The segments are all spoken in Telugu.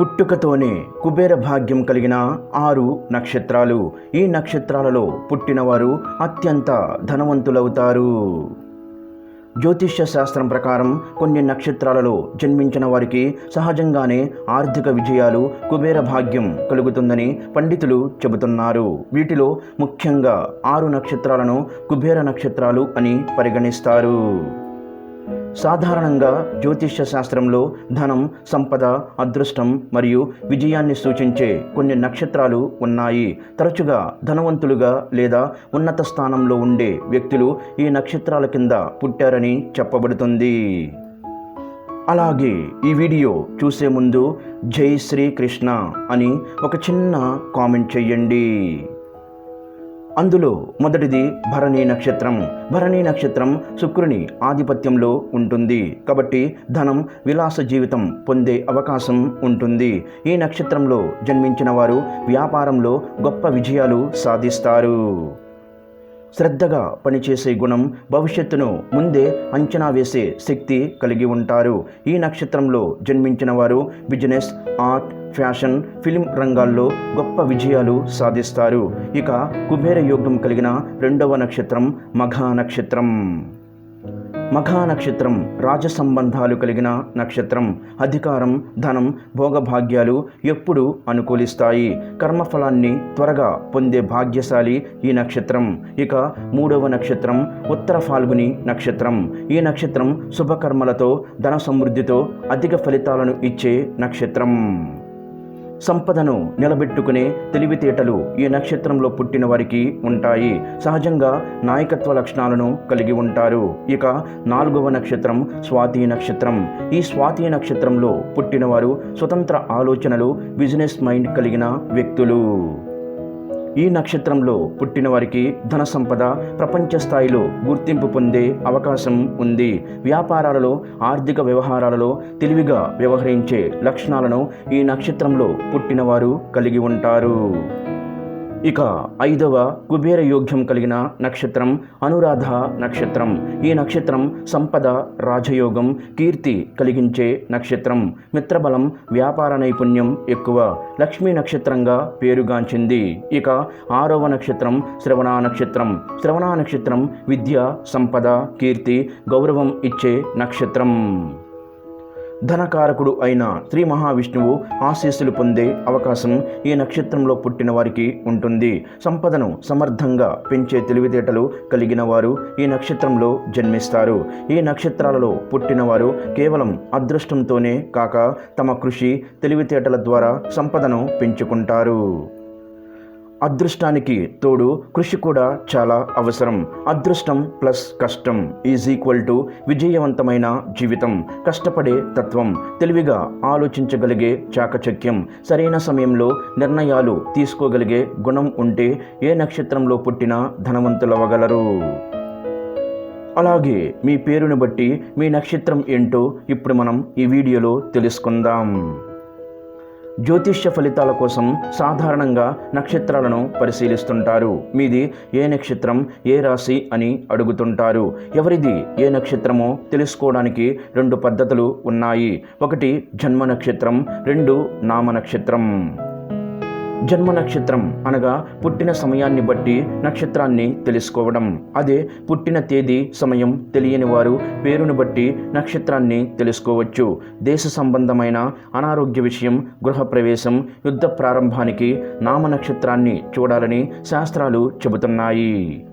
పుట్టుకతోనే కుబేర భాగ్యం కలిగిన ఆరు నక్షత్రాలు. ఈ నక్షత్రాలలో పుట్టినవారు అత్యంత ధనవంతులవుతారు. జ్యోతిష్య శాస్త్రం ప్రకారం కొన్ని నక్షత్రాలలో జన్మించిన వారికి సహజంగానే ఆర్థిక విజయాలు కుబేర భాగ్యం కలుగుతుందని పండితులు చెబుతున్నారు. వీటిలో ముఖ్యంగా ఆరు నక్షత్రాలను కుబేర నక్షత్రాలు అని పరిగణిస్తారు. సాధారణంగా జ్యోతిష్య శాస్త్రంలో ధనం సంపద అదృష్టం మరియు విజయాన్ని సూచించే కొన్ని నక్షత్రాలు ఉన్నాయి. తరచుగా ధనవంతులుగా లేదా ఉన్నత స్థానంలో ఉండే వ్యక్తులు ఈ నక్షత్రాల కింద పుట్టారని చెప్పబడుతుంది. అలాగే ఈ వీడియో చూసే ముందు జై శ్రీకృష్ణ అని ఒక చిన్న కామెంట్ చెయ్యండి. అందులో మొదటిది భరణి నక్షత్రం. భరణి నక్షత్రం శుక్రుని ఆధిపత్యంలో ఉంటుంది. కాబట్టి ధనం విలాస జీవితం పొందే అవకాశం ఉంటుంది. ఈ నక్షత్రంలో జన్మించిన వారు వ్యాపారంలో గొప్ప విజయాలు సాధిస్తారు. శ్రద్ధగా పనిచేసే గుణం భవిష్యత్తును ముందే అంచనా వేసే శక్తి కలిగి ఉంటారు. ఈ నక్షత్రంలో జన్మించిన వారు బిజినెస్ ఆర్ట్ ఫ్యాషన్ ఫిలిం రంగాల్లో గొప్ప విజయాలు సాధిస్తారు. ఇక కుబేర యోగం కలిగిన రెండవ నక్షత్రం మఘా నక్షత్రం. మఖా నక్షత్రం రాజ సంబంధాలు కలిగిన నక్షత్రం అధికారం ధనం భోగభాగ్యాలు ఎప్పుడు అనుకూలిస్తాయి. కర్మఫలాన్ని త్వరగా పొందే భాగ్యశాలి ఈ నక్షత్రం. ఇక మూడవ నక్షత్రం ఉత్తర ఫాల్గుని నక్షత్రం. ఈ నక్షత్రం శుభకర్మలతో ధన సమృద్ధితో అధిక ఫలితాలను ఇచ్చే నక్షత్రం. సంపదను నిలబెట్టుకునే తెలివితేటలు ఈ నక్షత్రంలో పుట్టిన వారికి ఉంటాయి. సహజంగా నాయకత్వ లక్షణాలను కలిగి ఉంటారు. ఇక నాలుగవ నక్షత్రం స్వాతి నక్షత్రం. ఈ స్వాతి నక్షత్రంలో పుట్టినవారు స్వతంత్ర ఆలోచనలు బిజినెస్ మైండ్ కలిగిన వ్యక్తులు. ఈ నక్షత్రంలో పుట్టిన వారికి ధన సంపద ప్రపంచ స్థాయిలో గుర్తింపు పొందే అవకాశం ఉంది. వ్యాపారాలలో ఆర్థిక వ్యవహారాలలో తెలివిగా వ్యవహరించే లక్షణాలను ఈ నక్షత్రంలో పుట్టినవారు కలిగి ఉంటారు. ఇక ఐదవ కుబేర యోగ్యం కలిగిన నక్షత్రం అనురాధ నక్షత్రం. ఈ నక్షత్రం సంపద రాజయోగం కీర్తి కలిగించే నక్షత్రం. మిత్రబలం వ్యాపార నైపుణ్యం ఎక్కువ. లక్ష్మీ నక్షత్రంగా పేరుగాంచింది. ఇక ఆరవ నక్షత్రం శ్రవణ నక్షత్రం. శ్రవణ నక్షత్రం విద్య సంపద కీర్తి గౌరవం ఇచ్చే నక్షత్రం. ధనకారకుడు అయిన శ్రీ మహావిష్ణువు ఆశీస్సులు పొందే అవకాశం ఈ నక్షత్రంలో పుట్టిన వారికి ఉంటుంది. సంపదను సమర్థంగా పెంచే తెలివితేటలు కలిగిన వారు ఈ నక్షత్రంలో జన్మిస్తారు. ఈ నక్షత్రాలలో పుట్టినవారు కేవలం అదృష్టంతోనే కాక తమ కృషి తెలివితేటల ద్వారా సంపదను పెంచుకుంటారు. అదృష్టానికి తోడు కృషి కూడా చాలా అవసరం. అదృష్టం ప్లస్ కష్టం ఈజ్ ఈక్వల్ టు విజయవంతమైన జీవితం. కష్టపడే తత్వం. తెలివిగా ఆలోచించగలిగే చాకచక్యం. సరైన సమయంలో నిర్ణయాలు తీసుకోగలిగే గుణం ఉంటే ఏ నక్షత్రంలో పుట్టినా ధనవంతులవ్వగలరు. అలాగే మీ పేరును బట్టి మీ నక్షత్రం ఏంటో ఇప్పుడు మనం ఈ వీడియోలో తెలుసుకుందాం. జ్యోతిష్య ఫలితాల కోసం సాధారణంగా నక్షత్రాలను పరిశీలిస్తుంటారు. మీది ఏ నక్షత్రం ఏ రాశి అని అడుగుతుంటారు. ఎవరిది ఏ నక్షత్రమో తెలుసుకోవడానికి రెండు పద్ధతులు ఉన్నాయి. ఒకటి జన్మ నక్షత్రం రెండు నామ నక్షత్రం. జన్మ నక్షత్రం అనగా పుట్టిన సమయాన్ని బట్టి నక్షత్రాన్ని తెలుసుకోవడం. అదే పుట్టిన తేదీ సమయం తెలియని వారు పేరును బట్టి నక్షత్రాన్ని తెలుసుకోవచ్చు. దేశ సంబంధమైన అనారోగ్య విషయం గృహప్రవేశం యుద్ధ ప్రారంభానికి నామ నక్షత్రాన్ని చూడాలని శాస్త్రాలు చెబుతున్నాయి.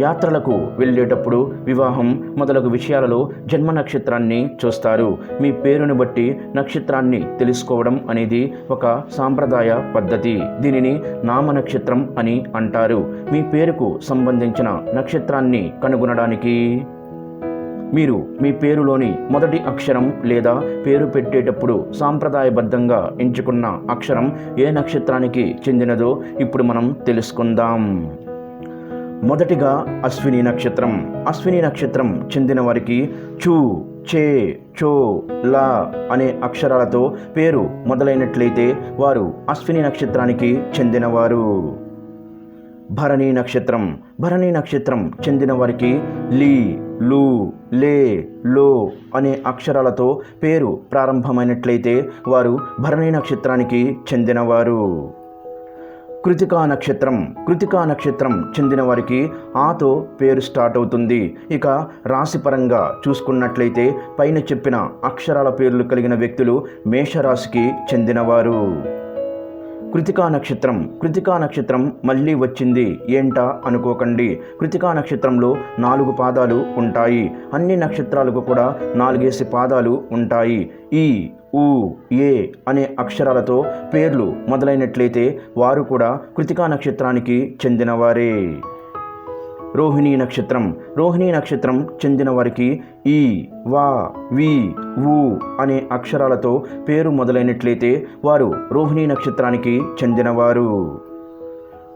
యాత్రలకు వెళ్ళేటప్పుడు వివాహం మొదలగు విషయాలలో జన్మ నక్షత్రాన్ని చూస్తారు. మీ పేరును బట్టి నక్షత్రాన్ని తెలుసుకోవడం అనేది ఒక సాంప్రదాయ పద్ధతి. దీనిని నామ నక్షత్రం అని అంటారు. మీ పేరుకు సంబంధించిన నక్షత్రాన్ని కనుగొనడానికి మీరు మీ పేరులోని మొదటి అక్షరం లేదా పేరు పెట్టేటప్పుడు సాంప్రదాయబద్ధంగా ఎంచుకున్న అక్షరం ఏ నక్షత్రానికి చెందినదో ఇప్పుడు మనం తెలుసుకుందాం. మొదటిగా అశ్విని నక్షత్రం. అశ్విని నక్షత్రం చెందిన వారికి చూ చే చో లా అనే అక్షరాలతో పేరు మొదలైనట్లయితే వారు అశ్విని నక్షత్రానికి చెందినవారు. భరణి నక్షత్రం. భరణి నక్షత్రం చెందిన వారికి లీ లు లే లో అనే అక్షరాలతో పేరు ప్రారంభమైనట్లయితే వారు భరణి నక్షత్రానికి చెందినవారు. కృతికా నక్షత్రం కృతికా నక్షత్రం చెందిన వారికి ఆతో పేరు స్టార్ట్ అవుతుంది. ఇక రాశిపరంగా చూసుకున్నట్లయితే పైన చెప్పిన అక్షరాల పేర్లు కలిగిన వ్యక్తులు మేషరాశికి చెందినవారు. కృతికా నక్షత్రం కృతికా నక్షత్రం మళ్ళీ వచ్చింది. ఏంటా అనుకోకండి. కృతికా నక్షత్రంలో నాలుగు పాదాలు ఉంటాయి. అన్ని నక్షత్రాలకు కూడా నాలుగేసి పాదాలు ఉంటాయి. ఈ ఊ ఏ అనే అక్షరాలతో పేర్లు మొదలైనట్లయితే వారు కూడా కృతికా నక్షత్రానికి చెందినవారే. రోహిణీ నక్షత్రం. రోహిణీ నక్షత్రం చెందిన వారికి ఈ వా వి ఊ అనే అక్షరాలతో పేరు మొదలైనట్లయితే వారు రోహిణీ నక్షత్రానికి చెందినవారు.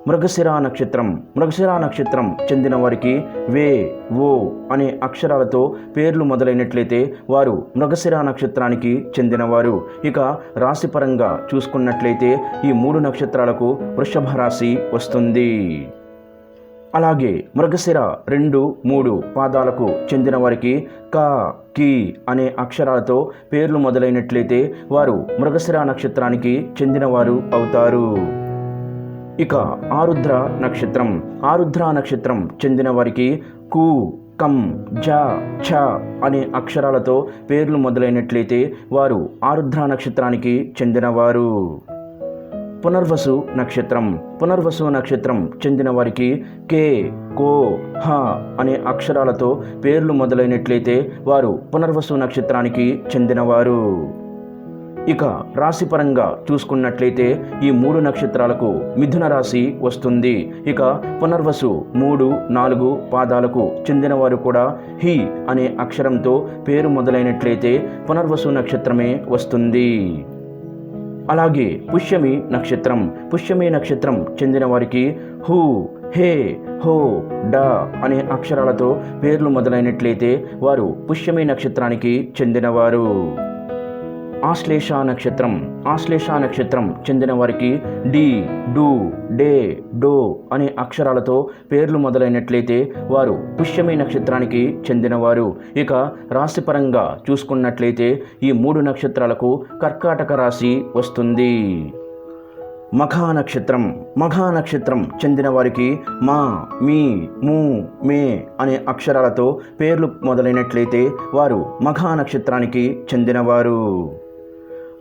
మృగశిర నక్షత్రం. మృగశిర నక్షత్రం చెందిన వారికి వే ఓ అనే అక్షరాలతో పేర్లు మొదలైనట్లయితే వారు మృగశిర నక్షత్రానికి చెందినవారు. ఇక రాశిపరంగా చూసుకున్నట్లయితే ఈ మూడు నక్షత్రాలకు వృషభ రాశి వస్తుంది. అలాగే మృగశిర రెండు మూడు పాదాలకు చెందిన వారికి క కి అనే అక్షరాలతో పేర్లు మొదలైనట్లయితే వారు మృగశిర నక్షత్రానికి చెందినవారు అవుతారు. ఇక ఆరుద్ర నక్షత్రం. ఆరుద్ర నక్షత్రం చెందిన వారికి కు కం జ ఛ అనే అక్షరాలతో పేర్లు మొదలైనట్లయితే వారు ఆరుద్ర నక్షత్రానికి చెందినవారు. పునర్వసు నక్షత్రం. పునర్వసు నక్షత్రం చెందిన వారికి కే కో హ అనే అక్షరాలతో పేర్లు మొదలైనట్లయితే వారు పునర్వసు నక్షత్రానికి చెందినవారు. ఇక రాశిపరంగా చూసుకున్నట్లయితే ఈ మూడు నక్షత్రాలకు మిథున రాశి వస్తుంది. ఇక పునర్వసు మూడు నాలుగు పాదాలకు చెందినవారు కూడా హి అనే అక్షరంతో పేరు మొదలైనట్లయితే పునర్వసు నక్షత్రమే వస్తుంది. అలాగే పుష్యమి నక్షత్రం పుష్యమి నక్షత్రం చెందిన వారికి హూ హే హో డ అనే అక్షరాలతో పేర్లు మొదలైనట్లయితే వారు పుష్యమి నక్షత్రానికి చెందినవారు. ఆశ్లేష నక్షత్రం. ఆశ్లేష నక్షత్రం చెందిన వారికి డి డు డే డో అనే అక్షరాలతో పేర్లు మొదలైనట్లయితే వారు పుష్యమి నక్షత్రానికి చెందినవారు. ఇక రాశిపరంగా చూసుకున్నట్లయితే ఈ మూడు నక్షత్రాలకు కర్కాటక రాశి వస్తుంది. మఘా నక్షత్రం. మఘా నక్షత్రం చెందిన వారికి మా మీ మూ మే అనే అక్షరాలతో పేర్లు మొదలైనట్లయితే వారు మఘా నక్షత్రానికి చెందినవారు.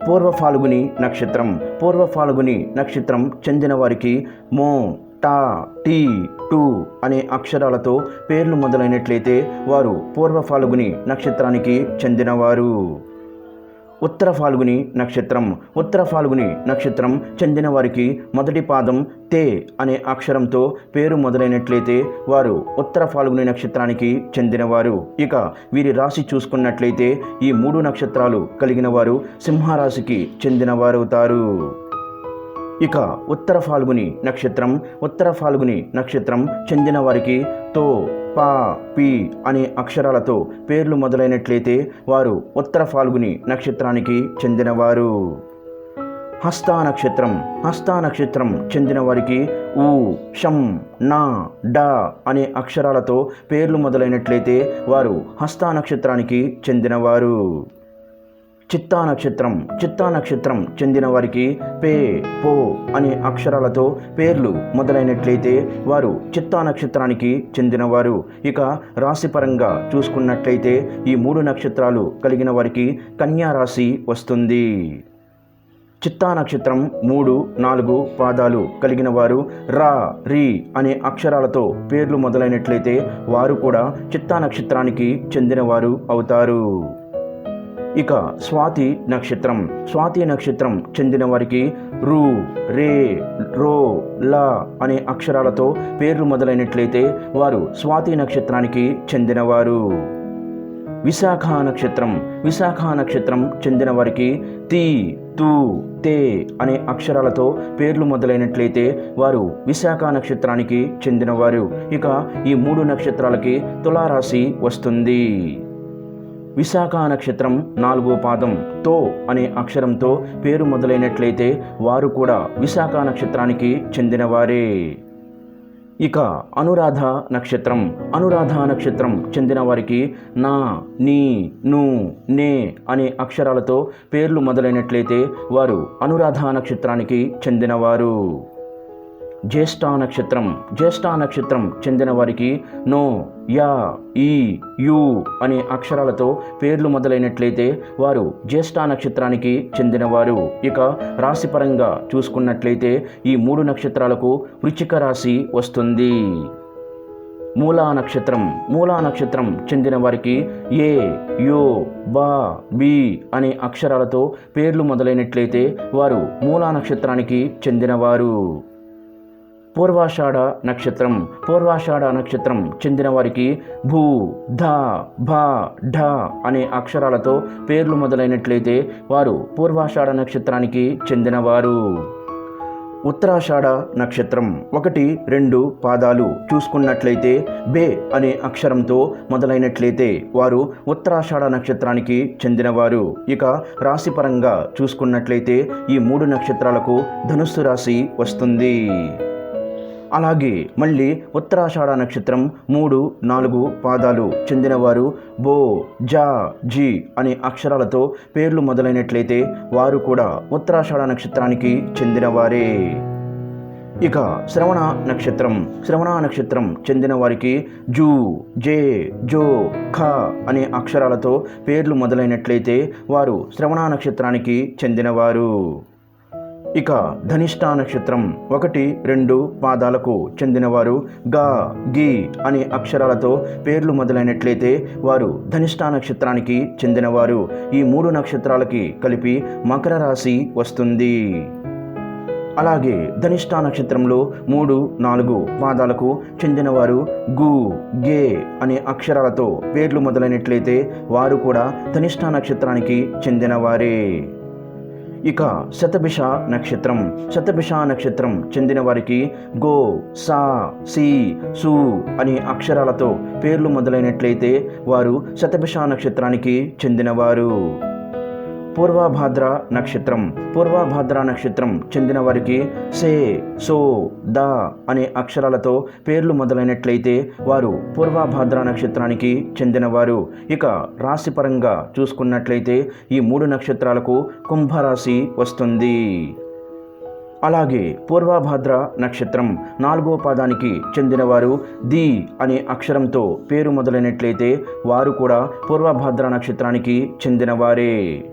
పూర్వ ఫాల్గుని నక్షత్రం పూర్వ ఫాల్గుని నక్షత్రం చెందిన వారికి మో టా టీ టూ అనే అక్షరాలతో పేర్లు మొదలైనట్లయితే వారు పూర్వ ఫాల్గుని నక్షత్రానికి చెందినవారు. ఉత్తర ఫాల్గుని నక్షత్రం ఉత్తర ఫాల్గుని నక్షత్రం చెందిన వారికి మొదటి పాదం తే అనే అక్షరంతో పేరు మొదలైనట్లయితే వారు ఉత్తర ఫాల్గుని నక్షత్రానికి చెందినవారు. ఇక వీరి రాశి చూసుకున్నట్లయితే ఈ మూడు నక్షత్రాలు కలిగిన వారు సింహరాశికి చెందినవారవుతారు. ఇక ఉత్తర ఫాల్గుని నక్షత్రం ఉత్తర ఫాల్గుని నక్షత్రం చెందిన వారికి తో పా పి అనే అక్షరాలతో పేర్లు మొదలైనట్లయితే వారు ఉత్తర ఫాల్గుని నక్షత్రానికి చెందినవారు. హస్తా నక్షత్రం హస్తా నక్షత్రం చెందిన వారికి ఊ షం నా డ అనే అక్షరాలతో పేర్లు మొదలైనట్లయితే వారు హస్తా నక్షత్రానికి చెందినవారు. చిత్తా నక్షత్రం చిత్తా నక్షత్రం చెందిన వారికి పే పో అనే అక్షరాలతో పేర్లు మొదలైనట్లయితే వారు చిత్తా నక్షత్రానికి చెందినవారు. ఇక రాశిపరంగా చూసుకున్నట్లయితే ఈ మూడు నక్షత్రాలు కలిగిన వారికి కన్యా రాశి వస్తుంది. చిత్తా నక్షత్రం మూడు నాలుగు పాదాలు కలిగిన వారు రా రీ అనే అక్షరాలతో పేర్లు మొదలైనట్లయితే వారు కూడా చిత్తా నక్షత్రానికి చెందినవారు అవుతారు. ఇక స్వాతి నక్షత్రం. స్వాతి నక్షత్రం చెందిన వారికి రు రే రో లా అనే అక్షరాలతో పేర్లు మొదలైనట్లయితే వారు స్వాతి నక్షత్రానికి చెందినవారు. విశాఖ నక్షత్రం. విశాఖ నక్షత్రం చెందిన వారికి తీ తు తే అనే అక్షరాలతో పేర్లు మొదలైనట్లయితే వారు విశాఖ నక్షత్రానికి చెందినవారు. ఇక ఈ మూడు నక్షత్రాలకి తులారాశి వస్తుంది. విశాఖ నక్షత్రం నాలుగో పాదం తో అనే అక్షరంతో పేరు మొదలైనట్లయితే వారు కూడా విశాఖ నక్షత్రానికి చెందినవారే. ఇక అనురాధ నక్షత్రం అనురాధ నక్షత్రం చెందిన వారికి నా నీ ను నే అనే అక్షరాలతో పేర్లు మొదలైనట్లయితే వారు అనురాధ నక్షత్రానికి చెందినవారు. జ్యేష్ఠ నక్షత్రం జ్యేష్ఠ నక్షత్రం చెందిన వారికి నో యా ఈ యు అనే అక్షరాలతో పేర్లు మొదలైనట్లయితే వారు జ్యేష్ఠ నక్షత్రానికి చెందినవారు. ఇక రాశిపరంగా చూసుకున్నట్లయితే ఈ మూడు నక్షత్రాలకు వృచ్చిక రాశి వస్తుంది. మూలా నక్షత్రం మూలా నక్షత్రం చెందిన వారికి ఏ యో బా బి అనే అక్షరాలతో పేర్లు మొదలైనట్లయితే వారు మూలా నక్షత్రానికి చెందినవారు. పూర్వాషాఢ నక్షత్రం పూర్వాషాఢ నక్షత్రం చెందిన వారికి భూ ధ భ ఢ అనే అక్షరాలతో పేర్లు మొదలైనట్లయితే వారు పూర్వాషాఢ నక్షత్రానికి చెందినవారు. ఉత్తరాషాఢ నక్షత్రం ఒకటి రెండు పాదాలు చూసుకున్నట్లయితే బే అనే అక్షరంతో మొదలైనట్లయితే వారు ఉత్తరాషాఢ నక్షత్రానికి చెందినవారు. ఇక రాశిపరంగా చూసుకున్నట్లయితే ఈ మూడు నక్షత్రాలకు ధనుస్సు రాశి వస్తుంది. అలాగే మళ్ళీ ఉత్తరాషాఢ నక్షత్రం మూడు నాలుగు పాదాలు చెందినవారు బో జా జీ అనే అక్షరాలతో పేర్లు మొదలైనట్లయితే వారు కూడా ఉత్తరాషాఢ నక్షత్రానికి చెందినవారే. ఇక శ్రవణ నక్షత్రం. శ్రవణ నక్షత్రం చెందిన వారికి జూ జే జో ఖ అనే అక్షరాలతో పేర్లు మొదలైనట్లయితే వారు శ్రవణ నక్షత్రానికి చెందినవారు. ఇక ధనిష్ట నక్షత్రం ఒకటి రెండు పాదాలకు చెందినవారు గా గి అనే అక్షరాలతో పేర్లు మొదలైనట్లయితే వారు ధనిష్ట నక్షత్రానికి చెందినవారు. ఈ మూడు నక్షత్రాలకి కలిపి మకర రాశి వస్తుంది. అలాగే ధనిష్ట నక్షత్రంలో మూడు నాలుగు పాదాలకు చెందినవారు గు గే అనే అక్షరాలతో పేర్లు మొదలైనట్లయితే వారు కూడా ధనిష్ట నక్షత్రానికి చెందినవారే. ఇక శతభిష నక్షత్రం శతభిష నక్షత్రం చెందిన వారికి గో సా సి సు అనే అక్షరాలతో పేర్లు మొదలైనట్లయితే వారు శతభిష నక్షత్రానికి చెందినవారు. పూర్వభాద్ర నక్షత్రం. పూర్వభాద్ర నక్షత్రం చెందిన వారికి సే సో ద అనే అక్షరాలతో పేర్లు మొదలైనట్లయితే వారు పూర్వభాద్ర నక్షత్రానికి చెందినవారు. ఇక రాశిపరంగా చూసుకున్నట్లయితే ఈ మూడు నక్షత్రాలకు కుంభరాశి వస్తుంది. అలాగే పూర్వభాద్ర నక్షత్రం నాలుగో పాదానికి చెందినవారు ది అనే అక్షరంతో పేరు మొదలైనట్లయితే వారు కూడా పూర్వభాద్ర నక్షత్రానికి చెందినవారే.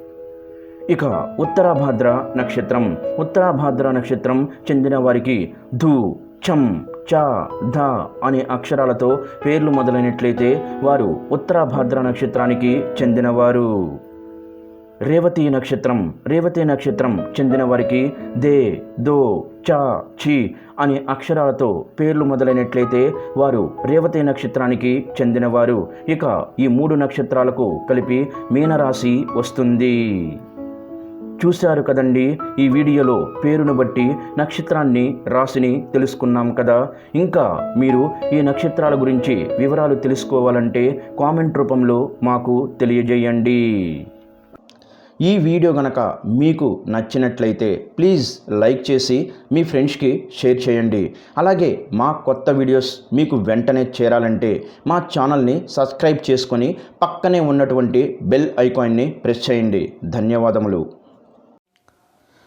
ఇక ఉత్తరాభాద్ర నక్షత్రం. ఉత్తరాభాద్ర నక్షత్రం చెందిన వారికి ధు చం చ ధ అనే అక్షరాలతో పేర్లు మొదలైనట్లయితే వారు ఉత్తరాభాద్ర నక్షత్రానికి చెందినవారు. రేవతి నక్షత్రం. రేవతి నక్షత్రం చెందిన వారికి దే దో చ చి అనే అక్షరాలతో పేర్లు మొదలైనట్లయితే వారు రేవతి నక్షత్రానికి చెందినవారు. ఇక ఈ మూడు నక్షత్రాలకు కలిపి మీనరాశి వస్తుంది. చూశారు కదండి ఈ వీడియోలో. పేరును బట్టి నక్షత్రాన్ని రాశిని తెలుసుకున్నాం కదా. ఇంకా మీరు ఈ నక్షత్రాల గురించి వివరాలు తెలుసుకోవాలంటే కామెంట్ రూపంలో మాకు తెలియజేయండి. ఈ వీడియో గనక మీకు నచ్చినట్లయితే ప్లీజ్ లైక్ చేసి మీ ఫ్రెండ్స్కి షేర్ చేయండి. అలాగే మా కొత్త వీడియోస్ మీకు వెంటనే చేరాలంటే మా ఛానల్ని సబ్స్క్రైబ్ చేసుకొని పక్కనే ఉన్నటువంటి బెల్ ఐకాన్ని ప్రెస్ చేయండి. ధన్యవాదములు.